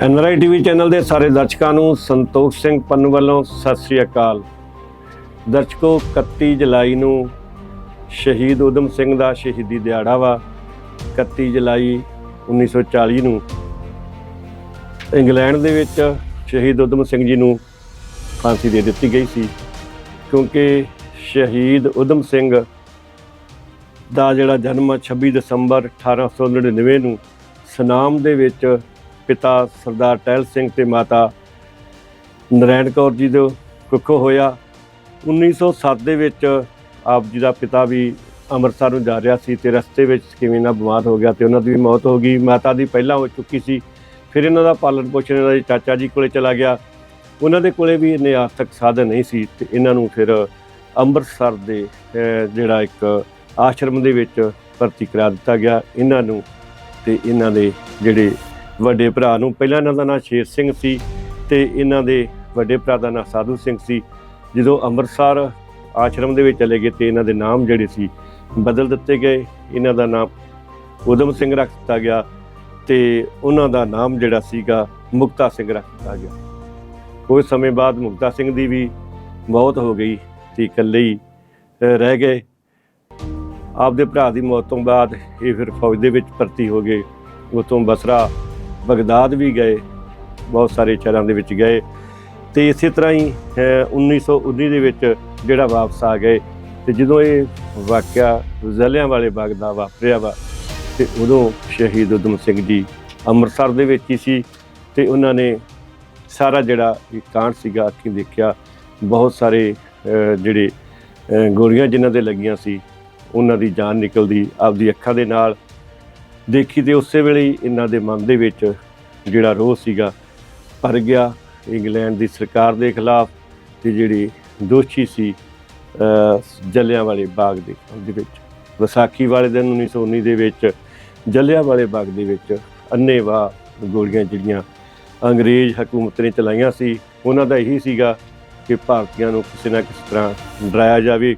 NRI TV channel ਦੇ ਸਾਰੇ ਦਰਸ਼ਕਾਂ ਨੂੰ ਸੰਤੋਖ ਸਿੰਘ ਪੰਨ ਵੱਲੋਂ ਸਤਿ ਸ੍ਰੀ ਅਕਾਲ। ਦਰਸ਼ਕੋ 31 ਜੁਲਾਈ ਨੂੰ ਸ਼ਹੀਦ ਉਦਮ ਸਿੰਘ ਦਾ ਸ਼ਹੀਦੀ ਦਿਹਾੜਾ ਵਾ 31 ਜੁਲਾਈ 1940 ਨੂੰ। ਇੰਗਲੈਂਡ ਦੇ ਵਿੱਚ ਸ਼ਹੀਦ ਉਦਮ ਸਿੰਘ ਜੀ ਨੂੰ ਫਾਂਸੀ ਦੇ ਦਿੱਤੀ ਗਈ ਸੀ, ਕਿਉਂਕਿ ਸ਼ਹੀਦ ਉਦਮ ਸਿੰਘ ਦਾ ਜਿਹੜਾ ਜਨਮ 26 ਦਸੰਬਰ 1899 ਨੂੰ, ਸਨਾਮ ਦੇ ਵਿੱਚ ਪਿਤਾ ਸਰਦਾਰ ਟਹਿਲ ਸਿੰਘ ਤੇ ਮਾਤਾ ਨਰੈਣ ਕੌਰ ਜੀ ਦੇ ਕੁੱਖੋਂ ਹੋਇਆ। 1907 ਦੇ ਵਿੱਚ ਆਪ ਜੀ ਦਾ ਪਿਤਾ ਵੀ ਅੰਮ੍ਰਿਤਸਰ ਨੂੰ ਜਾ ਰਿਹਾ ਸੀ ਤੇ ਰਸਤੇ ਵਿੱਚ ਕਿਵੇਂ ਨਾ ਬਿਮਾਰ ਹੋ ਗਿਆ ਤੇ ਉਹਨਾਂ ਦੀ ਵੀ ਮੌਤ ਹੋ ਗਈ। ਮਾਤਾ ਦੀ ਪਹਿਲਾਂ ਹੋ ਚੁੱਕੀ ਸੀ। ਫਿਰ ਇਹਨਾਂ ਦਾ ਪਾਲਣ ਪੋਸ਼ਣ ਇਹਨਾਂ ਦੇ ਚਾਚਾ ਜੀ ਕੋਲੇ ਚਲਾ ਗਿਆ। ਉਹਨਾਂ ਦੇ ਕੋਲੇ ਵੀ ਇੰਨੇ ਆਰਥਿਕ ਸਾਧਨ ਨਹੀਂ ਸੀ ਤੇ ਇਹਨਾਂ ਨੂੰ ਫਿਰ ਅੰਮ੍ਰਿਤਸਰ ਦੇ ਜਿਹੜਾ ਇੱਕ ਆਸ਼ਰਮ ਦੇ ਵਿੱਚ ਭਰਤੀ ਕਰਾ ਦਿੱਤਾ ਗਿਆ। ਇਹਨਾਂ ਨੂੰ ਤੇ ਇਹਨਾਂ ਦੇ ਜਿਹੜੇ ਵੱਡੇ ਭਰਾ ਨੂੰ। ਪਹਿਲਾਂ ਇਹਨਾਂ ਦਾ ਨਾਮ ਸ਼ੇਰ ਸਿੰਘ ਸੀ ਤੇ ਇਹਨਾਂ ਦੇ ਵੱਡੇ ਭਰਾ ਦਾ ਨਾਮ ਸਾਧੂ ਸਿੰਘ ਸੀ। ਜਦੋਂ ਅੰਮ੍ਰਿਤਸਰ ਆਸ਼ਰਮ ਦੇ ਵਿੱਚ ਚਲੇ ਗਏ ਤੇ ਇਹਨਾਂ ਦੇ ਨਾਮ ਜਿਹੜੇ ਸੀ ਬਦਲ ਦਿੱਤੇ ਗਏ। ਇਹਨਾਂ ਦਾ ਨਾਮ ਉਦਮ ਸਿੰਘ ਰੱਖ ਦਿੱਤਾ ਗਿਆ ਤੇ ਉਹਨਾਂ ਦਾ ਨਾਮ ਜਿਹੜਾ ਸੀਗਾ ਮੁਕਤਾ ਸਿੰਘ ਰੱਖ ਦਿੱਤਾ ਗਿਆ। ਕੁਝ ਸਮੇਂ ਬਾਅਦ ਮੁਕਤਾ ਸਿੰਘ ਦੀ ਵੀ ਮੌਤ ਹੋ ਗਈ ਤੇ ਇਕੱਲੇ ਹੀ ਰਹਿ ਗਏ। ਆਪਦੇ ਭਰਾ ਦੀ ਮੌਤ ਤੋਂ ਬਾਅਦ ਇਹ ਫਿਰ ਫੌਜ ਦੇ ਵਿੱਚ ਭਰਤੀ ਹੋ ਗਏ। ਉਤੋਂ ਬਸਰਾ ਬਗਦਾਦ ਵੀ ਗਏ ਬਹੁਤ ਸਾਰੇ ਸ਼ਹਿਰਾਂ ਦੇ ਵਿੱਚ ਗਏ ਤੇ ਇਸੇ ਤਰ੍ਹਾਂ ਹੀ ਅਹ, 1919 ਦੇ ਵਿੱਚ ਜਿਹੜਾ ਵਾਪਸ ਆ ਗਏ ਤੇ ਜਦੋਂ ਇਹ ਵਾਕਿਆ ਜ਼ਲਿਆਂ ਵਾਲੇ ਬਾਗ ਦਾ ਵਾਪਰਿਆ ਵਾ ਤੇ ਉਦੋਂ ਸ਼ਹੀਦ ਉਦਮ ਸਿੰਘ ਜੀ ਅੰਮ੍ਰਿਤਸਰ ਦੇ ਵਿੱਚ ਹੀ ਸੀ ਤੇ ਉਹਨਾਂ ਨੇ ਸਾਰਾ ਜਿਹੜਾ ਇਹ ਕਾਂਡ ਸੀਗਾ ਅੱਖੀਂ ਦੇਖਿਆ ਬਹੁਤ ਸਾਰੇ ਜਿਹੜੇ ਗੋਲੀਆਂ ਜਿਨ੍ਹਾਂ ਦੇ ਲੱਗੀਆਂ ਸੀ ਉਹਨਾਂ ਦੀ ਜਾਨ ਨਿਕਲਦੀ ਆਪਦੀ ਅੱਖਾਂ ਦੇ ਨਾਲ ਦੇਖੀ ਤੇ ਉਸੇ ਵੇਲੇ ਹੀ ਇਹਨਾਂ ਦੇ ਮਨ ਦੇ ਵਿੱਚ ਜਿਹੜਾ ਰੋਹ ਸੀਗਾ ਭਰ ਗਿਆ। ਇੰਗਲੈਂਡ ਦੀ ਸਰਕਾਰ ਦੇ ਖਿਲਾਫ ਤੇ ਜਿਹੜੀ ਦੋਸ਼ੀ ਸੀ ਜਲਿਆਂ ਵਾਲੇ ਬਾਗ ਦੇ ਦੇ ਵਿੱਚ। ਵਿਸਾਖੀ ਵਾਲੇ ਦਿਨ 1919 ਦੇ ਵਿੱਚ ਜਲਿਆਂ ਵਾਲੇ ਬਾਗ ਦੇ ਵਿੱਚ ਅੰਨੇਵਾਹ ਗੋਲੀਆਂ ਜਿਹੜੀਆਂ ਅੰਗਰੇਜ਼ ਹਕੂਮਤ ਨੇ ਚਲਾਈਆਂ ਸੀ, ਉਹਨਾਂ ਦਾ ਇਹੀ ਸੀਗਾ ਕਿ ਭਾਰਤੀਆਂ ਨੂੰ ਕਿਸੇ ਨਾ ਕਿਸੇ ਤਰ੍ਹਾਂ ਡਰਾਇਆ ਜਾਵੇ,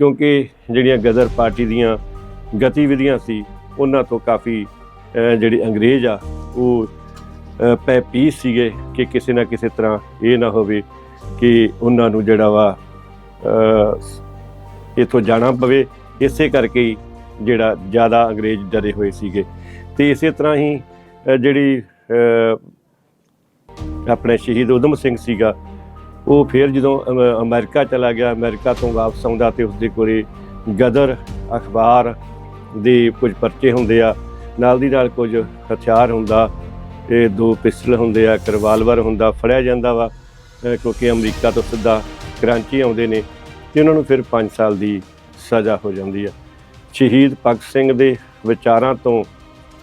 ਕਿਉਂਕਿ ਜਿਹੜੀਆਂ ਗਦਰ ਪਾਰਟੀ ਦੀਆਂ ਗਤੀਵਿਧੀਆਂ ਸੀ ਉਹਨਾਂ ਤੋਂ ਕਾਫੀ ਜਿਹੜੇ ਅੰਗਰੇਜ਼ ਆ ਉਹ ਅਹ, ਪੈ ਪੀਸ ਸੀਗੇ ਕਿ ਕਿਸੇ ਨਾ ਕਿਸੇ ਤਰ੍ਹਾਂ ਇਹ ਨਾ ਹੋਵੇ ਕਿ ਉਹਨਾਂ ਨੂੰ ਜਿਹੜਾ ਵਾ ਅਹ, ਇੱਥੋਂ ਜਾਣਾ ਪਵੇ। ਇਸੇ ਕਰਕੇ ਹੀ ਜਿਹੜਾ ਜ਼ਿਆਦਾ ਅੰਗਰੇਜ਼ ਡਰੇ ਹੋਏ ਸੀਗੇ। ਤੇ ਇਸੇ ਤਰ੍ਹਾਂ ਹੀ ਜਿਹੜੀ ਆਪਣੇ ਸ਼ਹੀਦ ਉਦਮ ਸਿੰਘ ਸੀਗਾ ਉਹ ਫਿਰ ਜਦੋਂ ਅਮ- ਅਮਰੀਕਾ ਚਲਾ ਗਿਆ ਅਮਰੀਕਾ ਤੋਂ ਵਾਪਸ ਆਉਂਦਾ ਤੇ ਉਸਦੇ ਕੋਲੇ ਗਦਰ ਅਖਬਾਰ ਦੇ ਕੁਝ ਪਰਚੇ ਹੁੰਦੇ ਆ, ਨਾਲ ਦੀ ਨਾਲ ਕੁਝ ਹਥਿਆਰ ਹੁੰਦਾ, ਇਹ ਦੋ ਪਿਸਟਲ ਹੁੰਦੇ ਆ, ਇੱਕ ਰਿਵਾਲਵਰ ਹੁੰਦਾ, ਫੜਿਆ ਜਾਂਦਾ ਵਾ ਕਿਉਂਕਿ ਅਮਰੀਕਾ ਤੋਂ ਸਿੱਧਾ ਕਰਾਂਚੀ ਆਉਂਦੇ ਨੇ ਤੇ ਉਹਨਾਂ ਨੂੰ ਫਿਰ 5 ਸਾਲ ਦੀ ਸਜ਼ਾ ਹੋ ਜਾਂਦੀ ਆ। ਸ਼ਹੀਦ ਭਗਤ ਸਿੰਘ ਦੇ ਵਿਚਾਰਾਂ ਤੋਂ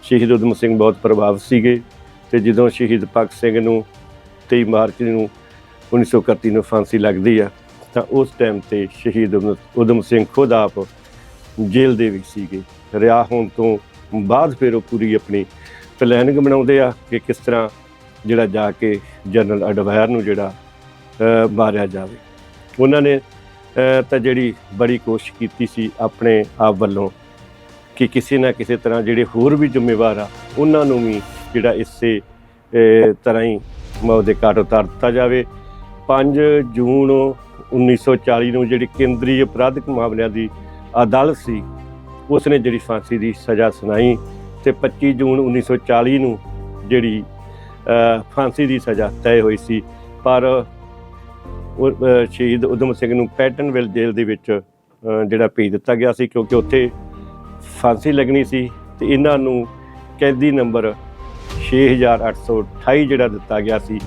ਸ਼ਹੀਦ ਉਦਮ ਸਿੰਘ ਬਹੁਤ ਪ੍ਰਭਾਵਿਤ ਸੀਗੇ ਤੇ ਜਦੋਂ ਸ਼ਹੀਦ ਭਗਤ ਸਿੰਘ ਨੂੰ 23 ਮਾਰਚ ਨੂੰ 1931 ਨੂੰ ਫਾਂਸੀ ਲੱਗਦੀ ਆ, ਤਾਂ ਉਸ ਟਾਈਮ ਤੇ ਸ਼ਹੀਦ ਉਦਮ- ਉਦਮ ਸਿੰਘ ਖੁਦ ਆਪ ਜੇਲ੍ਹ ਦੇ ਵਿੱਚ ਸੀਗੇ। ਰਿਹਾ ਹੋਣ ਤੋਂ ਬਾਅਦ ਫਿਰ ਉਹ ਪੂਰੀ ਆਪਣੀ ਪਲੈਨਿੰਗ ਬਣਾਉਂਦੇ ਆ ਕਿ ਕਿਸ ਤਰ੍ਹਾਂ ਜਿਹੜਾ ਜਾ ਕੇ ਜਨਰਲ ਅਡਵਾਇਰ ਨੂੰ ਜਿਹੜਾ ਮਾਰਿਆ ਜਾਵੇ। ਉਹਨਾਂ ਨੇ ਤਾਂ ਜਿਹੜੀ ਬੜੀ ਕੋਸ਼ਿਸ਼ ਕੀਤੀ ਸੀ ਆਪਣੇ ਆਪ ਵੱਲੋਂ ਕਿ ਕਿਸੇ ਨਾ ਕਿਸੇ ਤਰ੍ਹਾਂ ਜਿਹੜੇ ਹੋਰ ਵੀ ਜ਼ਿੰਮੇਵਾਰ ਆ, ਉਹਨਾਂ ਨੂੰ ਵੀ ਜਿਹੜਾ ਇਸੇ ਤਰ੍ਹਾਂ ਹੀ ਮੌਤ ਦੇ ਘਾਟ ਉਤਾਰ ਦਿੱਤਾ ਜਾਵੇ। 5 ਜੂਨ 1940 ਨੂੰ ਜਿਹੜੀ ਕੇਂਦਰੀ ਅਪਰਾਧਿਕ ਮਾਮਲਿਆਂ ਦੀ ਅਦਾਲਤ ਸੀ ਉਸ ਨੇ ਜਿਹੜੀ ਫਾਂਸੀ ਦੀ ਸਜ਼ਾ ਸੁਣਾਈ ਤੇ 25 ਜੂਨ 1940 ਨੂੰ ਜਿਹੜੀ ਫਾਂਸੀ ਦੀ ਸਜ਼ਾ ਤੈਅ ਹੋਈ ਸੀ। ਪਰ ਸ਼ਹੀਦ ਉਦਮ ਸਿੰਘ ਨੂੰ ਪੈਟਨਵਿਲ ਜੇਲ੍ਹ ਦੇ ਵਿੱਚ ਜਿਹੜਾ ਭੇਜ ਦਿੱਤਾ ਗਿਆ ਸੀ ਕਿਉਂਕਿ ਉੱਥੇ ਫਾਂਸੀ ਲੱਗਣੀ ਸੀ ਤੇ ਇਹਨਾਂ ਨੂੰ ਕੈਦੀ ਨੰਬਰ 6828 ਜਿਹੜਾ ਦਿੱਤਾ ਗਿਆ ਸੀ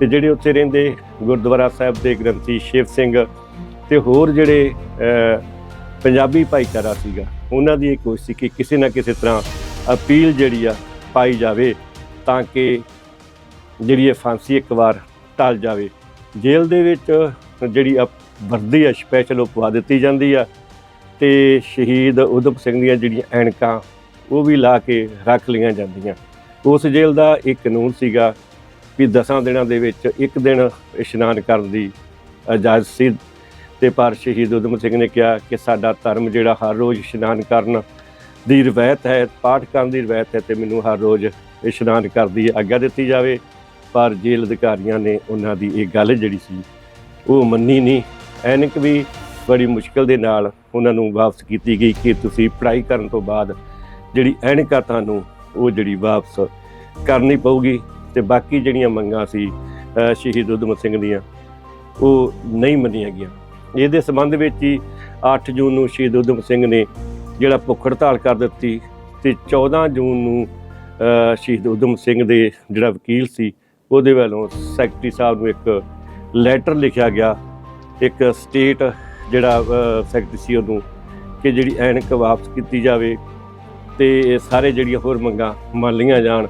ਤੇ ਜਿਹੜੇ ਉੱਥੇ ਰਹਿੰਦੇ ਗੁਰਦੁਆਰਾ ਸਾਹਿਬ ਦੇ ਗ੍ਰੰਥੀ ਸ਼ਿਵ ਸਿੰਘ ਤੇ ਹੋਰ ਜਿਹੜੇ ਪੰਜਾਬੀ ਭਾਈਚਾਰਾ ਸੀਗਾ ਉਹਨਾਂ ਦੀ ਇਹ ਕੋਸ਼ਿਸ਼ ਸੀ ਕਿ ਕਿਸੇ ਨਾ ਕਿਸੇ ਤਰ੍ਹਾਂ ਅਪੀਲ ਜਿਹੜੀ ਆ ਪਾਈ ਜਾਵੇ ਤਾਂ ਕਿ ਜਿਹੜੀ ਇਹ ਫਾਂਸੀ ਇੱਕ ਵਾਰ ਟਲ ਜਾਵੇ। ਜੇਲ੍ਹ ਦੇ ਵਿੱਚ ਜਿਹੜੀ ਅਪ- ਵਰਦੀ ਆ ਸਪੈਸ਼ਲ ਉਹ ਪਵਾ ਦਿੱਤੀ ਜਾਂਦੀ ਆ ਤੇ ਸ਼ਹੀਦ ਉਦਮ ਸਿੰਘ ਦੀਆਂ ਜਿਹੜੀਆਂ ਐਨਕਾਂ, ਉਹ ਵੀ ਲਾ ਕੇ ਰੱਖ ਲਈਆਂ ਜਾਂਦੀਆਂ। ਉਸ ਜੇਲ੍ਹ ਦਾ ਇੱਕ ਕਾਨੂੰਨ ਸੀਗਾ ਵੀ ਦਸਾਂ ਦਿਨਾਂ ਦੇ ਵਿੱਚ ਇੱਕ ਦਿਨ ਇਸ਼ਨਾਨ ਕਰਨ ਦੀ ਇਜਾਜ਼ਤ ਸੀ। ਤੇ ਪਰ ਸ਼ਹੀਦ ਉਦਮ ਸਿੰਘ ਨੇ ਕਿਹਾ ਕਿ ਸਾਡਾ ਧਰਮ ਜਿਹੜਾ ਹਰ ਰੋਜ਼ ਇਸ਼ਨਾਨ ਕਰਨ ਦੀ ਰਵਾਇਤ ਹੈ, ਪਾਠ ਕਰਨ ਦੀ ਰਵਾਇਤ ਹੈ ਤੇ ਮੈਨੂੰ ਹਰ ਰੋਜ਼ ਇਸ਼ਨਾਨ ਕਰਦੀ ਆਗਿਆ ਦਿੱਤੀ ਜਾਵੇ। ਪਰ ਜੇਲ੍ਹ ਅਧਿਕਾਰੀਆਂ ਨੇ ਉਹਨਾਂ ਦੀ ਇਹ ਗੱਲ ਜਿਹੜੀ ਸੀ, ਉਹ ਮੰਨੀ ਨਹੀਂ। ਐਨਕ ਵੀ ਬੜੀ ਮੁਸ਼ਕਲ ਦੇ ਨਾਲ ਉਹਨਾਂ ਨੂੰ ਵਾਪਸ ਕੀਤੀ ਗਈ ਕਿ ਤੁਸੀਂ ਪੜ੍ਹਾਈ ਕਰਨ ਤੋਂ ਬਾਅਦ ਜਿਹੜੀ ਐਨਕ ਆ ਤੁਹਾਨੂੰ, ਉਹ ਜਿਹੜੀ ਵਾਪਸ ਕਰਨੀ ਪਊਗੀ ਤੇ ਬਾਕੀ ਜਿਹੜੀਆਂ ਮੰਗਾਂ ਸੀ ਸ਼ਹੀਦ ਉਦਮ ਸਿੰਘ ਦੀਆਂ, ਉਹ ਨਹੀਂ ਮੰਨੀਆਂ ਗਈਆਂ। ਇਹਦੇ ਸੰਬੰਧ ਵਿੱਚ ਹੀ 8 ਜੂਨ ਨੂੰ ਸ਼ਹੀਦ ਉਦਮ ਸਿੰਘ ਨੇ ਜਿਹੜਾ ਭੁੱਖ ਹੜਤਾਲ ਕਰ ਦਿੱਤੀ ਤੇ 14 ਜੂਨ ਨੂੰ ਸ਼ਹੀਦ ਉਦਮ ਸਿੰਘ ਦੇ ਜਿਹੜਾ ਵਕੀਲ ਸੀ, ਉਹਦੇ ਵੱਲੋਂ ਸੈਕਟਰੀ ਸਾਹਿਬ ਨੂੰ ਇੱਕ ਲੈਟਰ ਲਿਖਿਆ ਗਿਆ। ਇੱਕ ਸਟੇਟ ਜਿਹੜਾ ਸੈਕਟਰੀ ਸੀ ਉਹਨੂੰ ਕਿ ਜਿਹੜੀ ਐਨਕ ਵਾਪਸ ਕੀਤੀ ਜਾਵੇ ਤੇ ਇਹ ਸਾਰੇ ਜਿਹੜੀਆਂ ਹੋਰ ਮੰਗਾਂ ਮੰਨ ਲਈਆਂ ਜਾਣ,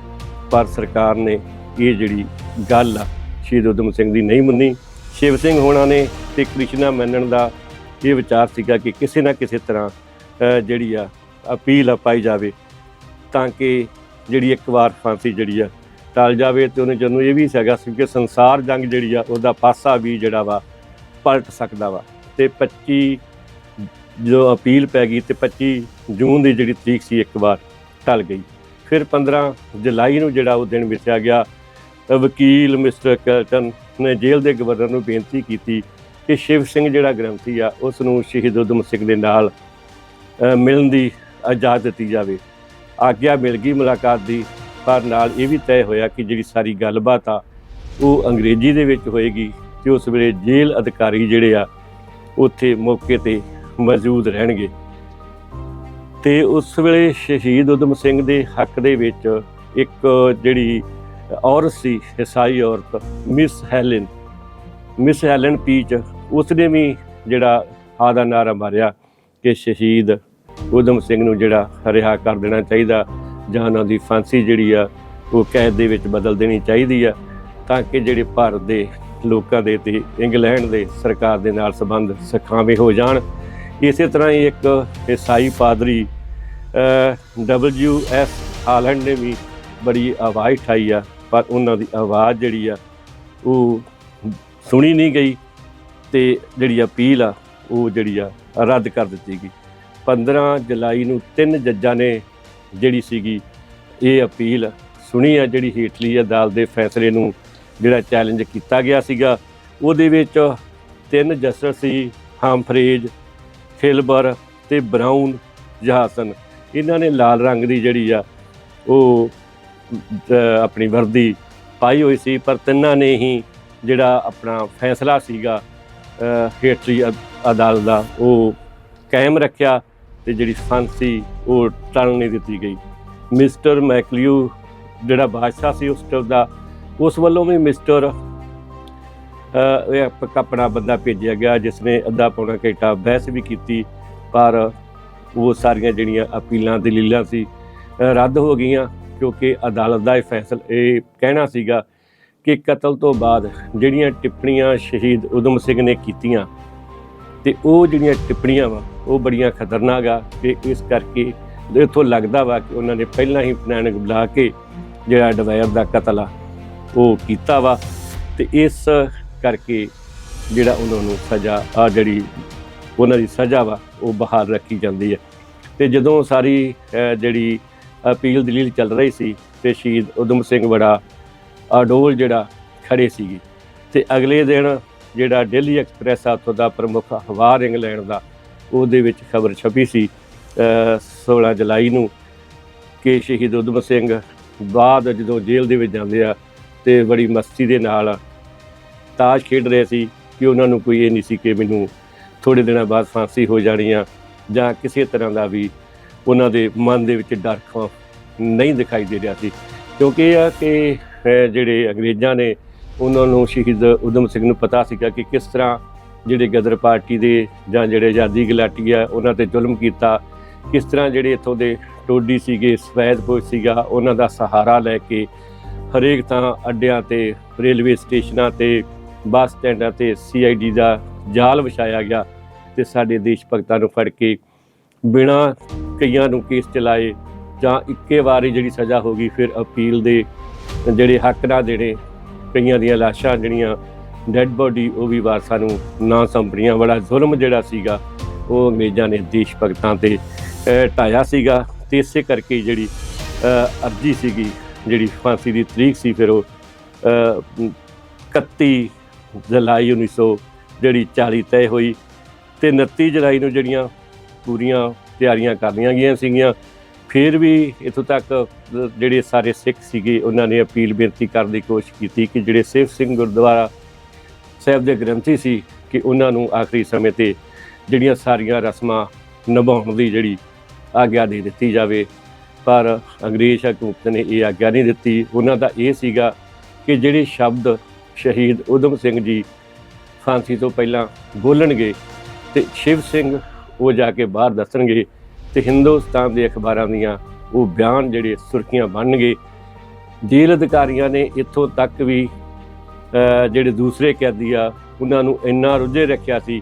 ਪਰ ਸਰਕਾਰ ਨੇ ਇਹ ਜਿਹੜੀ ਗੱਲ ਆ ਸ਼ਹੀਦ ਉਦਮ ਸਿੰਘ ਦੀ ਨਹੀਂ ਮੰਨੀ। ਸ਼ਿਵ ਸਿੰਘ ਹੋਣਾ ਨੇ ਤੇ ਕ੍ਰਿਸ਼ਨਾ ਮੰਨਣ ਦਾ ਇਹ ਵਿਚਾਰ ਸੀਗਾ ਕਿ ਕਿਸੇ ਨਾ ਕਿਸੇ ਤਰ੍ਹਾਂ ਜਿਹੜੀ ਆ, ਅਪੀਲ ਆ ਪਾਈ ਜਾਵੇ ਤਾਂ ਕਿ ਜਿਹੜੀ ਇੱਕ ਵਾਰ ਫਾਂਸੀ ਜਿਹੜੀ ਆ ਟਲ ਜਾਵੇ ਤੇ ਉਹਨੇ ਜਦੋਂ ਇਹ ਵੀ ਸੀਗਾ ਸੀ ਕਿ ਸੰਸਾਰ ਜੰਗ ਜਿਹੜੀ ਆ, ਉਹਦਾ ਪਾਸਾ ਵੀ ਜਿਹੜਾ ਵਾ ਪਲਟ ਸਕਦਾ ਵਾ ਤੇ 25 ਜੋ ਅਪੀਲ ਪੈ ਗਈ ਤੇ 25 ਜੂਨ ਦੀ ਜਿਹੜੀ ਤਰੀਕ ਸੀ ਇੱਕ ਵਾਰ ਟਲ ਗਈ। ਫਿਰ 15 ਜੁਲਾਈ ਨੂੰ ਜਿਹੜਾ ਉਹ ਦਿਨ ਮਿਥਿਆ ਗਿਆ, ਵਕੀਲ ਮਿਸਟਰ ਕਲਟਨ ਨੇ ਜੇਲ੍ਹ ਦੇ ਗਵਰਨਰ ਨੂੰ ਬੇਨਤੀ ਕੀਤੀ ਕਿ ਸ਼ਿਵ ਸਿੰਘ ਜਿਹੜਾ ਗ੍ਰੰਥੀ ਆ, ਉਸ ਨੂੰ ਸ਼ਹੀਦ ਉਦਮ ਸਿੰਘ ਦੇ ਨਾਲ ਮਿਲਣ ਦੀ ਇਜਾਜ਼ਤ ਦਿੱਤੀ ਜਾਵੇ। ਆਗਿਆ ਮਿਲ ਗਈ ਮੁਲਾਕਾਤ ਦੀ, ਪਰ ਨਾਲ ਇਹ ਵੀ ਤੈਅ ਹੋਇਆ ਕਿ ਜਿਹੜੀ ਸਾਰੀ ਗੱਲਬਾਤ ਆ, ਉਹ ਅੰਗਰੇਜ਼ੀ ਦੇ ਵਿੱਚ ਹੋਏਗੀ ਤੇ ਉਸ ਵੇਲੇ ਜੇਲ੍ਹ ਅਧਿਕਾਰੀ ਜਿਹੜੇ ਆ, ਉੱਥੇ ਮੌਕੇ ਤੇ ਮੌਜੂਦ ਰਹਿਣਗੇ। ਤੇ ਉਸ ਵੇਲੇ ਸ਼ਹੀਦ ਉਦਮ ਸਿੰਘ ਦੇ ਹੱਕ ਦੇ ਵਿੱਚ ਇੱਕ ਜਿਹੜੀ ਔਰਤ ਸੀ ਈਸਾਈ ਔਰਤ, miss Helen miss Helen Peach ਉਸਨੇ ਵੀ ਜਿਹੜਾ ਹਾਂ ਦਾ ਨਾਰਾ ਮਾਰਿਆ ਕਿ ਸ਼ਹੀਦ ਉਦਮ ਸਿੰਘ ਨੂੰ ਜਿਹੜਾ ਰਿਹਾ ਕਰ ਦੇਣਾ ਚਾਹੀਦਾ ਜਾਂ ਉਹਨਾਂ ਦੀ ਫਾਂਸੀ ਜਿਹੜੀ ਆ, ਉਹ ਕੈਦ ਦੇ ਵਿੱਚ ਬਦਲ ਦੇਣੀ ਚਾਹੀਦੀ ਆ, ਤਾਂ ਕਿ ਜਿਹੜੇ ਭਾਰਤ ਦੇ ਲੋਕਾਂ ਦੇ ਤੇ ਇੰਗਲੈਂਡ ਦੇ ਸਰਕਾਰ ਦੇ ਨਾਲ ਸੰਬੰਧ ਸਖਾਵੇਂ ਹੋ ਜਾਣ। ਇਸੇ ਤਰ੍ਹਾਂ ਹੀ ਇੱਕ ਈਸਾਈ ਪਾਦਰੀ ਡਬਲਯੂ ਐਸ ਹਾਲੈਂਡ ਨੇ ਵੀ ਬੜੀ ਆਵਾਜ਼ ਉਠਾਈ ਆ, ਪਰ ਉਹਨਾਂ ਦੀ ਆਵਾਜ਼ ਜਿਹੜੀ ਆ, ਉਹ ਸੁਣੀ ਨਹੀਂ ਗਈ। ਤੇ ਜਿਹੜੀ ਅਪੀਲ ਆ, ਉਹ ਜਿਹੜੀ ਆ ਰੱਦ ਕਰ ਦਿੱਤੀ ਗਈ। 15 ਜੁਲਾਈ ਨੂੰ ਤਿੰਨ ਜੱਜਾਂ ਨੇ ਜਿਹੜੀ ਸੀਗੀ, ਇਹ ਅਪੀਲ ਸੁਣੀ ਆ, ਜਿਹੜੀ ਹੇਠਲੀ ਅਦਾਲਤ ਦੇ ਫੈਸਲੇ ਨੂੰ ਜਿਹੜਾ ਚੈਲੰਜ ਕੀਤਾ ਗਿਆ ਸੀਗਾ, ਉਹਦੇ ਵਿੱਚ ਤਿੰਨ ਜਸਟਿਸ ਸੀ ਹਾਮਫਰੇਜ ਫਿਲਬਰ ਤੇ ਬਰਾਊਨ ਜਹਾਸਨ। ਇਹਨਾਂ ਨੇ ਲਾਲ ਰੰਗ ਦੀ ਜਿਹੜੀ ਆ, ਉਹ ਆਪਣੀ ਵਰਦੀ ਪਾਈ ਹੋਈ ਸੀ, ਪਰ ਤਿੰਨਾਂ ਨੇ ਹੀ ਜਿਹੜਾ ਆਪਣਾ ਫੈਸਲਾ ਸੀਗਾ ਹੇਠਲੀ ਅਦਾਲਤ ਦਾ ਉਹ ਕਾਇਮ ਰੱਖਿਆ ਤੇ ਜਿਹੜੀ ਫਾਂਸੀ ਉਹ ਟਲ ਨਹੀਂ ਦਿੱਤੀ ਗਈ। ਮਿਸਟਰ ਮੈਕਲਿਊ, ਜਿਹੜਾ ਬਾਦਸ਼ਾਹ ਸੀ ਉਸ ਟਾਈਮ ਦਾ, ਉਸ ਵੱਲੋਂ ਵੀ ਮਿਸਟਰ ਇਹ ਆਪਣਾ ਬੰਦਾ ਭੇਜਿਆ ਗਿਆ ਜਿਸ ਨੇ ਅੱਧਾ ਪੌਣਾ ਘੰਟਾ ਬਹਿਸ ਵੀ ਕੀਤੀ, ਪਰ ਉਹ ਸਾਰੀਆਂ ਜਿਹੜੀਆਂ ਅਪੀਲਾਂ ਦਲੀਲਾਂ ਸੀ ਰੱਦ ਹੋ ਗਈਆਂ ਕਿਉਂਕਿ ਅਦਾਲਤ ਦਾ ਇਹ ਫੈਸਲਾ, ਇਹ ਕਹਿਣਾ ਸੀਗਾ ਕਿ ਕਤਲ ਤੋਂ ਬਾਅਦ ਜਿਹੜੀਆਂ ਟਿੱਪਣੀਆਂ ਸ਼ਹੀਦ ਉਦਮ ਸਿੰਘ ਨੇ ਕੀਤੀਆਂ ਤੇ ਉਹ ਜਿਹੜੀਆਂ ਟਿੱਪਣੀਆਂ ਵਾ, ਉਹ ਬੜੀਆਂ ਖਤਰਨਾਕ ਆ ਕਿ ਇਸ ਕਰਕੇ ਇੱਥੋਂ ਲੱਗਦਾ ਵਾ ਕਿ ਉਹਨਾਂ ਨੇ ਪਹਿਲਾਂ ਹੀ ਪਲਾਨ ਬੁਲਾ ਕੇ ਜਿਹੜਾ ਡਵਾਇਰ ਦਾ ਕਤਲ ਆ, ਉਹ ਕੀਤਾ ਵਾ ਤੇ ਇਸ ਕਰਕੇ ਜਿਹੜਾ ਉਹਨਾਂ ਨੂੰ ਸਜ਼ਾ, ਆ ਜਿਹੜੀ ਉਹਨਾਂ ਦੀ ਸਜ਼ਾ ਵਾ, ਉਹ ਬਹਾਲ ਰੱਖੀ ਜਾਂਦੀ ਹੈ ਤੇ ਜਦੋਂ ਸਾਰੀ ਜਿਹੜੀ ਅਪੀਲ ਦਲੀਲ ਚੱਲ ਰਹੀ ਸੀ ਤੇ ਸ਼ਹੀਦ ਉਦਮ ਸਿੰਘ ਬੜਾ ਅਡੋਲ ਜਿਹੜਾ ਖੜੇ ਸੀਗੇ। ਤੇ ਅਗਲੇ ਦਿਨ ਜਿਹੜਾ ਡੇਲੀ ਐਕਸਪ੍ਰੈਸ ਆ, ਉੱਥੋਂ ਦਾ ਪ੍ਰਮੁੱਖ ਅਖਬਾਰ ਇੰਗਲੈਂਡ ਦਾ, ਉਹਦੇ ਵਿੱਚ ਖਬਰ ਛਪੀ ਸੀ, ਅਹ 16 ਜੁਲਾਈ ਨੂੰ ਕਿ ਸ਼ਹੀਦ ਉਦਮ ਸਿੰਘ ਬਾਅਦ ਜਦੋਂ ਜੇਲ੍ਹ ਦੇ ਵਿੱਚ ਜਾਂਦੇ ਆ ਤੇ ਬੜੀ ਮਸਤੀ ਦੇ ਨਾਲ ਤਾਸ਼ ਖੇਡ ਰਹੇ ਸੀ ਕਿ ਉਹਨਾਂ ਨੂੰ ਕੋਈ ਇਹ ਨਹੀਂ ਸੀ ਕਿ ਮੈਨੂੰ ਥੋੜੇ ਦਿਨਾਂ ਬਾਅਦ ਫਾਂਸੀ ਹੋ ਜਾਣੀ ਆ ਜਾਂ ਕਿਸੇ ਤਰ੍ਹਾਂ ਦਾ ਵੀ ਉਹਨਾਂ ਦੇ ਮਨ ਦੇ ਵਿੱਚ ਡਰ ਖੌਫ ਨਹੀਂ ਦਿਖਾਈ ਦੇ ਰਿਹਾ ਸੀ। ਕਿਉਂਕਿ ਇਹ ਆ ਕਿ ਅਹ, ਜਿਹੜੇ ਅੰਗਰੇਜ਼ਾਂ ਨੇ ਉਹਨਾਂ ਨੂੰ ਸ਼ਹੀਦ ਉਦਮ ਸਿੰਘ ਨੂੰ ਪਤਾ ਸੀਗਾ ਕਿ ਕਿਸ ਤਰ੍ਹਾਂ ਜਿਹੜੇ ਗਦਰ ਪਾਰਟੀ ਦੇ ਜਾਂ ਜਿਹੜੇ ਆਜ਼ਾਦੀ ਗੁਲਾਟੀ ਆ ਉਹਨਾਂ ਤੇ ਜ਼ੁਲਮ ਕੀਤਾ ਕਿਸ ਤਰ੍ਹਾਂ ਜਿਹੜੇ ਇੱਥੋਂ ਦੇ ਟੋਡੀ ਸੀਗੇ ਸਫੈਦ ਸਵੈਦਪੁਰ ਸੀਗਾ ਉਹਨਾਂ ਦਾ ਸਹਾਰਾ ਲੈ ਕੇ ਹਰੇਕ ਥਾਂ ਅੱਡਿਆਂ ਤੇ ਰੇਲਵੇ ਸਟੇਸ਼ਨਾਂ ਤੇ ਬੱਸ ਸਟੈਂਡਾਂ ਤੇ ਸੀਆਈਡੀ ਦਾ ਜਾਲ ਵਿਛਾਇਆ ਗਿਆ ਤੇ ਸਾਡੇ ਦੇਸ਼ ਭਗਤਾਂ ਨੂੰ ਫੜ ਕੇ ਬਿਨਾਂ ਕਈਆਂ ਨੂੰ ਕੇਸ ਚਲਾਏ ਜਾਂ ਇੱਕੇ ਵਾਰੀ ਜਿਹੜੀ ਸਜ਼ਾ ਹੋ ਗਈ ਫਿਰ ਅਪੀਲ ਦੇ ਜਿਹੜੇ ਹੱਕ ਨਾ ਦੇਣੇ ਕਈਆਂ ਦੀਆਂ ਲਾਸ਼ਾਂ ਜਿਹੜੀਆਂ ਡੈੱਡ ਬੋਡੀ ਉਹ ਵੀ ਵਾਰਸਾਂ ਨੂੰ ਨਾ ਸੰਭਰੀਆਂ ਬੜਾ ਜ਼ੁਲਮ ਜਿਹੜਾ ਸੀਗਾ ਉਹ ਅੰਗਰੇਜ਼ਾਂ ਨੇ ਦੇਸ਼ ਭਗਤਾਂ ਤੇ ਢਾਇਆ ਸੀਗਾ ਤੇ ਇਸੇ ਕਰਕੇ ਜਿਹੜੀ ਅਰਜ਼ੀ ਸੀਗੀ ਜਿਹੜੀ ਫਾਂਸੀ ਦੀ ਤਰੀਕ ਸੀ ਫਿਰ ਉਹ ਅ, 31 ਜੁਲਾਈ 1900 ਜਿਹੜੀ 40 ਤੈਅ ਹੋਈ ਤੇ 29 ਜੁਲਾਈ ਨੂੰ ਜਿਹੜੀਆਂ ਪੂਰੀਆਂ ਤਿਆਰੀਆਂ ਕਰ ਲਈਆਂ ਗਈਆਂ ਸੀਗੀਆਂ। ਫਿਰ ਵੀ ਇਥੋਂ ਤੱਕ ਜਿਹੜੇ ਸਾਰੇ ਸਿੱਖ ਸੀਗੇ, ਉਹਨਾਂ ਨੇ ਅਪੀਲ ਬੇਨਤੀ ਕਰਨ ਦੀ ਕੋਸ਼ਿਸ਼ ਕੀਤੀ ਕਿ ਜਿਹੜੇ ਸੇਵ ਸਿੰਘ ਗੁਰਦੁਆਰਾ ਸਾਹਿਬ ਦੇ ਗ੍ਰੰਥੀ ਸੀ ਕਿ ਉਹਨਾਂ ਨੂੰ ਆਖਰੀ ਸਮੇਂ ਤੇ ਜਿਹੜੀਆਂ ਸਾਰੀਆਂ ਰਸਮਾਂ ਨਿਭਾਉਣ ਦੀ ਜਿਹੜੀ ਆਗਿਆ ਦੇ ਦਿੱਤੀ ਜਾਵੇ। ਪਰ ਅੰਗਰੇਜ਼ ਹਕੂਮਤ ਨੇ ਇਹ ਆਗਿਆ ਨਹੀਂ ਦਿੱਤੀ। ਉਹਨਾਂ ਦਾ ਇਹ ਸੀਗਾ ਕਿ ਜਿਹੜੇ ਸ਼ਬਦ ਸ਼ਹੀਦ ਉਦਮ ਸਿੰਘ ਜੀ ਫਾਂਸੀ ਤੋਂ ਪਹਿਲਾਂ ਬੋਲਣਗੇ ਤੇ ਸ਼ਿਵ ਸਿੰਘ ਉਹ ਜਾ ਕੇ ਬਾਹਰ ਦੱਸਣਗੇ ਤੇ ਹਿੰਦੁਸਤਾਨ ਦੇ ਅਖਬਾਰਾਂ ਦੀਆਂ ਉਹ ਬਿਆਨ ਜਿਹੜੇ ਸੁਰਖੀਆਂ ਬਣ ਗਏ ਜੇਲ੍ਹ ਅਧਿਕਾਰੀਆਂ ਨੇ ਇੱਥੋਂ ਤੱਕ ਵੀ ਜਿਹੜੇ ਦੂਸਰੇ ਕੈਦੀ ਆ, ਉਹਨਾਂ ਨੂੰ ਇੰਨਾ ਰੁੱਝੇ ਰੱਖਿਆ ਸੀ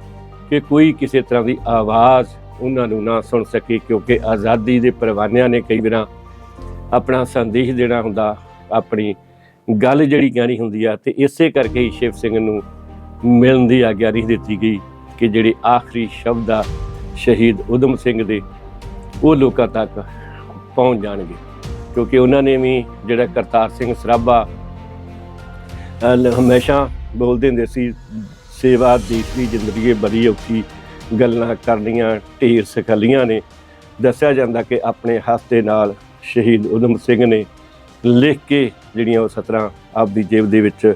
ਕਿ ਕੋਈ ਕਿਸੇ ਤਰ੍ਹਾਂ ਦੀ ਆਵਾਜ਼ ਉਹਨਾਂ ਨੂੰ ਨਾ ਸੁਣ ਸਕੇ ਕਿਉਂਕਿ ਆਜ਼ਾਦੀ ਦੇ ਪਰਵਾਨਿਆਂ ਨੇ ਕਈ ਵਾਰ ਆਪਣਾ ਸੰਦੇਸ਼ ਦੇਣਾ ਹੁੰਦਾ, ਆਪਣੀ ਗੱਲ ਜਿਹੜੀ ਕਹਿਣੀ ਹੁੰਦੀ ਆ ਤੇ ਇਸੇ ਕਰਕੇ ਹੀ ਸ਼ਿਵ ਸਿੰਘ ਨੂੰ ਮਿਲਣ ਦੀ ਆਗਿਆ ਨਹੀਂ ਦਿੱਤੀ ਗਈ ਕਿ ਜਿਹੜੇ ਆਖਰੀ ਸ਼ਬਦ ਆ ਸ਼ਹੀਦ ਉਦਮ ਸਿੰਘ ਦੇ ਉਹ ਲੋਕਾਂ ਤੱਕ ਪਹੁੰਚ ਜਾਣਗੇ। ਕਿਉਂਕਿ ਉਹਨਾਂ ਨੇ ਵੀ ਜਿਹੜਾ ਕਰਤਾਰ ਸਿੰਘ ਸਰਾਭਾ ਹਮੇਸ਼ਾ ਬੋਲਦੇ ਹੁੰਦੇ ਸੀ, ਸੇਵਾ ਦੇਸ਼ ਦੀ ਜ਼ਿੰਦਗੀ ਬੜੀ ਔਖੀ ਗੱਲਾਂ ਕਰਨੀਆਂ, ਢੇਰ ਸਖਲੀਆਂ ਨੇ। ਦੱਸਿਆ ਜਾਂਦਾ ਕਿ ਆਪਣੇ ਹੱਥ ਦੇ ਨਾਲ ਸ਼ਹੀਦ ਉਦਮ ਸਿੰਘ ਨੇ ਲਿਖ ਕੇ ਜਿਹੜੀਆਂ ਉਹ ਸਤਰਾਂ ਆਪਦੀ ਜੇਬ ਦੇ ਵਿੱਚ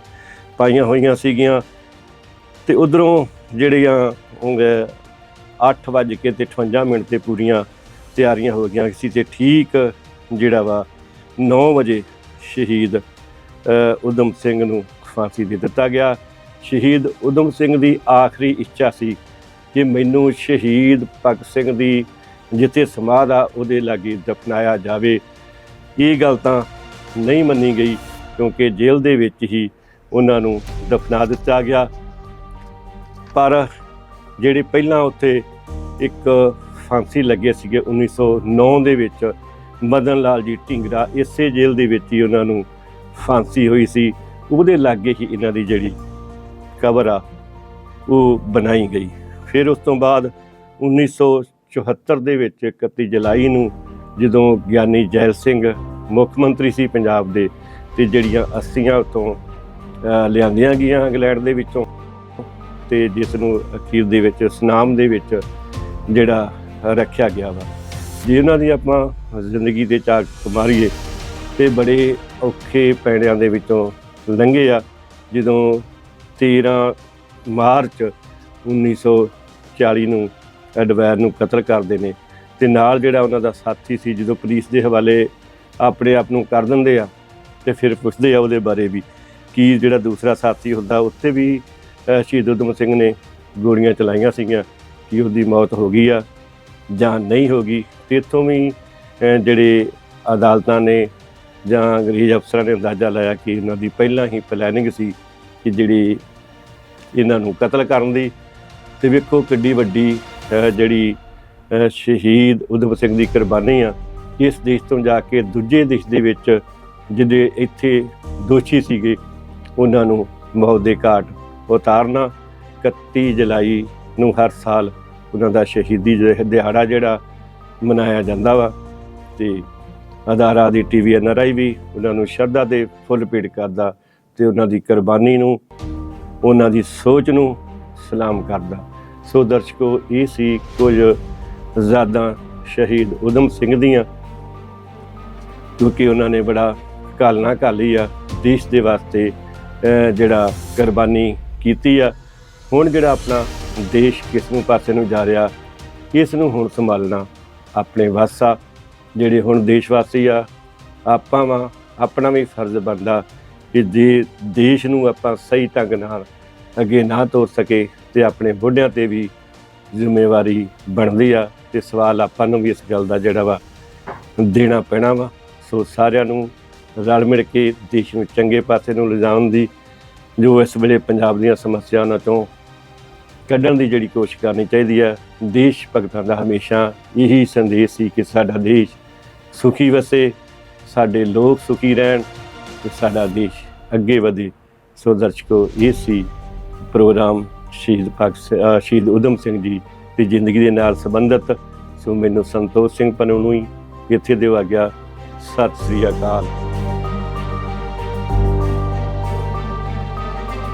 ਪਾਈਆਂ ਹੋਈਆਂ ਸੀਗੀਆਂ। ਤੇ ਉਧਰੋਂ ਜਿਹੜੀਆਂ, ਉਹ 8 ਵੱਜ ਕੇ ਤੇ 58 ਮਿੰਟ ਤੇ ਪੂਰੀਆਂ ਤਿਆਰੀਆਂ ਹੋ ਗਈਆਂ ਸੀ ਤੇ ਠੀਕ ਜਿਹੜਾ ਵਾ 9 ਵਜੇ ਸ਼ਹੀਦ ਅ, ਉਦਮ ਸਿੰਘ ਨੂੰ ਫਾਂਸੀ ਦੇ ਦਿੱਤਾ ਗਿਆ। ਸ਼ਹੀਦ ਉਦਮ ਸਿੰਘ ਦੀ ਆਖਰੀ ਇੱਛਾ ਸੀ ਕਿ ਮੈਨੂੰ ਸ਼ਹੀਦ ਭਗਤ ਸਿੰਘ ਦੀ ਜਿੱਥੇ ਸਮਾਧ ਆ ਉਹਦੇ ਲਾਗੇ ਦਫਨਾਇਆ ਜਾਵੇ। ਇਹ ਗੱਲ ਤਾਂ ਨਹੀਂ ਮੰਨੀ ਗਈ ਕਿਉਂਕਿ ਜੇਲ੍ਹ ਦੇ ਵਿੱਚ ਹੀ ਉਹਨਾਂ ਨੂੰ ਦਫਨਾ ਦਿੱਤਾ ਗਿਆ। ਪਰ ਜਿਹੜੇ ਪਹਿਲਾਂ ਉੱਥੇ ਇੱਕ ਫਾਂਸੀ ਲੱਗੇ ਸੀਗੇ 1909 ਦੇ ਵਿੱਚ। ਮਦਨ ਲਾਲ ਜੀ ਢਿੰਗਰਾ ਇਸੇ ਜੇਲ੍ਹ ਦੇ ਵਿੱਚ ਹੀ ਉਹਨਾਂ ਨੂੰ ਫਾਂਸੀ ਹੋਈ ਸੀ। ਉਹਦੇ ਲਾਗੇ ਹੀ ਇਹਨਾਂ ਦੀ ਜਿਹੜੀ ਕਬਰ ਆ, ਉਹ ਬਣਾਈ ਗਈ। ਫਿਰ ਉਸ ਤੋਂ ਬਾਅਦ 1974 ਦੇ ਵਿੱਚ 31 ਜੁਲਾਈ ਨੂੰ ਜਦੋਂ ਗਿਆਨੀ ਜੈਲ ਸਿੰਘ ਮੁੱਖ ਮੰਤਰੀ ਸੀ ਪੰਜਾਬ ਦੇ ਤੇ ਜਿਹੜੀਆਂ ਅਸਥੀਆਂ ਉਤੋਂ ਲਿਆਂਦੀਆਂ ਗਈਆਂ ਇੰਗਲੈਂਡ ਦੇ ਵਿੱਚੋਂ ਤੇ ਜਿਸ ਨੂੰ ਅਖੀਰ ਦੇ ਵਿੱਚ, ਸਨਾਮ ਦੇ ਵਿੱਚ ਜਿਹੜਾ ਰੱਖਿਆ ਗਿਆ ਵਾ। ਜੇ ਉਹਨਾਂ ਦੀ ਆਪਾਂ ਜ਼ਿੰਦਗੀ ਦੇ ਚਾਕ ਮਾਰੀਏ, ਤੇ ਬੜੇ ਔਖੇ ਪੈੜਿਆਂ ਦੇ ਵਿੱਚੋਂ ਲੰਘੇ ਆ। ਜਦੋਂ 13 ਮਾਰਚ 1940 ਨੂੰ ਐਡਵੈਰ ਨੂੰ ਕਤਲ ਕਰਦੇ ਨੇ, ਤੇ ਨਾਲ ਜਿਹੜਾ ਉਹਨਾਂ ਦਾ ਸਾਥੀ ਸੀ ਜਦੋਂ ਪੁਲਿਸ ਦੇ ਹਵਾਲੇ ਆਪਣੇ ਆਪ ਨੂੰ ਕਰ ਦਿੰਦੇ ਆ, ਤੇ ਫਿਰ ਪੁੱਛਦੇ ਆ ਉਹਦੇ ਬਾਰੇ ਵੀ, ਕੀ ਜਿਹੜਾ ਦੂਸਰਾ ਸਾਥੀ ਹੁੰਦਾ ਉੱਤੇ ਵੀ ਸ਼ਹੀਦ ਉਦਮ ਸਿੰਘ ਨੇ ਗੋਲੀਆਂ ਚਲਾਈਆਂ ਸੀਗੀਆਂ, ਕਿ ਉਹਦੀ ਮੌਤ ਹੋ ਗਈ ਆ। ਜਾਂ ਨਹੀਂ ਹੋ ਗਈ ਤੇ ਇੱਥੋਂ ਵੀ ਜਿਹੜੇ ਅਦਾਲਤਾਂ ਨੇ ਜਾਂ ਅੰਗਰੇਜ਼ ਅਫਸਰਾਂ ਨੇ ਅੰਦਾਜ਼ਾ ਲਾਇਆ ਕਿ ਇਹਨਾਂ ਦੀ ਪਹਿਲਾਂ ਹੀ ਪਲੈਨਿੰਗ ਸੀ ਕਿ ਜਿਹੜੀ ਇਹਨਾਂ ਨੂੰ ਕਤਲ ਕਰਨ ਦੀ। ਤੇ ਵੇਖੋ ਕਿੱਡੀ ਵੱਡੀ ਜਿਹੜੀ ਸ਼ਹੀਦ ਉਦਮ ਸਿੰਘ ਦੀ ਕੁਰਬਾਨੀ ਆ, ਇਸ ਦੇਸ਼ ਤੋਂ ਜਾ ਕੇ ਦੂਜੇ ਦੇਸ਼ ਦੇ ਵਿੱਚ ਜਿਹਦੇ ਇੱਥੇ ਦੋਸ਼ੀ ਸੀਗੇ, ਉਹਨਾਂ ਨੂੰ ਮੌਤ ਦੇ ਘਾਟ ਉਤਾਰਨਾ 31 ਜੁਲਾਈ ਨੂੰ ਹਰ ਸਾਲ ਉਹਨਾਂ ਦਾ ਸ਼ਹੀਦੀ ਦਿ- ਦਿਹਾੜਾ ਜਿਹੜਾ ਮਨਾਇਆ ਜਾਂਦਾ ਵਾ ਤੇ ਅਦਾਰਾ ਦੀ ਟੀਵੀ ਐਨਆਰਆਈ ਵੀ ਉਹਨਾਂ ਨੂੰ ਸ਼ਰਧਾ ਦੇ ਫੁੱਲ ਭੇਟ ਕਰਦਾ ਤੇ ਉਹਨਾਂ ਦੀ ਕੁਰਬਾਨੀ ਨੂੰ, ਉਹਨਾਂ ਦੀ ਸੋਚ ਨੂੰ ਸਲਾਮ ਕਰਦਾ। ਸੋ ਦਰਸ਼ਕੋ, ਇਹ ਸੀ ਕੁਝ ਜ਼ਾਦਾਂ ਸ਼ਹੀਦ ਉਦਮ ਸਿੰਘ ਦੀਆਂ ਕਿਉਂਕਿ ਉਹਨਾਂ ਨੇ ਬੜਾ ਘਾਲਣਾ ਘਾਲੀ ਆ, ਦੇਸ਼ ਦੇ ਵਾਸਤੇ, ਅਹ ਜਿਹੜਾ ਕੁਰਬਾਨੀ ਕੀਤੀ ਆ। ਹੁਣ ਜਿਹੜਾ ਆਪਣਾ ਦੇਸ਼ ਕਿਸ ਨੂੰ ਪਾਸੇ ਨੂੰ ਜਾ ਰਿਹਾ ਇਸ ਨੂੰ ਹੁਣ ਸੰਭਾਲਣਾ, ਆਪਣੇ ਵੱਸ ਆ ਜਿਹੜੇ ਹੁਣ ਦੇਸ਼ ਵਾਸੀ ਆ, ਆਪਾਂ ਵਾ, ਆਪਣਾ ਵੀ ਫਰਜ਼ ਬਣਦਾ ਕਿ ਜੇ ਦੇਸ਼ ਨੂੰ ਆਪਾਂ ਸਹੀ ਢੰਗ ਨਾਲ ਅੱਗੇ ਨਾ ਤੋਰ ਸਕੇ ਤੇ ਆਪਣੇ ਬੁੱਢਿਆਂ ਤੇ ਵੀ ਜ਼ਿੰਮੇਵਾਰੀ ਬਣਦੀ ਆ ਤੇ ਸਵਾਲ ਆਪਾਂ ਨੂੰ ਵੀ ਇਸ ਗੱਲ ਦਾ ਜਿਹੜਾ ਵਾ ਦੇਣਾ ਪੈਣਾ ਵਾ। ਸੋ ਸਾਰਿਆਂ ਨੂੰ ਰਲ ਮਿਲ ਕੇ ਦੇਸ਼ ਨੂੰ ਚੰਗੇ ਪਾਸੇ ਨੂੰ ਲਿਜਾਉਣ ਦੀ ਜੋ ਇਸ ਵੇਲੇ ਪੰਜਾਬ ਦੀਆਂ ਸਮੱਸਿਆਵਾਂ ਤੋਂ ਕੱਢਣ ਦੀ ਜਿਹੜੀ ਕੋਸ਼ਿਸ਼ ਕਰਨੀ ਚਾਹੀਦੀ ਹੈ। ਦੇਸ਼ ਭਗਤਾਂ ਦਾ ਹਮੇਸ਼ਾ ਇਹੀ ਸੰਦੇਸ਼ ਸੀ ਕਿ ਸਾਡਾ ਦੇਸ਼ ਸੁਖੀ ਵਸੇ, ਸਾਡੇ ਲੋਕ ਸੁਖੀ ਰਹਿਣ ਤੇ ਸਾਡਾ ਦੇਸ਼ ਅੱਗੇ ਵਧੇ। ਸੋ ਦਰਸ਼ਕੋ, ਇਹ ਸੀ ਪ੍ਰੋਗਰਾਮ ਸ਼ਹੀਦ ਭਗਤ ਸ਼ਹੀਦ ਉਦਮ ਸਿੰਘ ਜੀ ਦੀ ਜ਼ਿੰਦਗੀ ਦੇ ਨਾਲ ਸੰਬੰਧਿਤ। ਸੋ ਮੈਨੂੰ ਸੰਤੋਖ ਸਿੰਘ ਪਨੋਨੂਈ ਇੱਥੇ ਦਿਵਾ ਗਿਆ ਸਤਿ ਸ੍ਰੀ ਅਕਾਲ।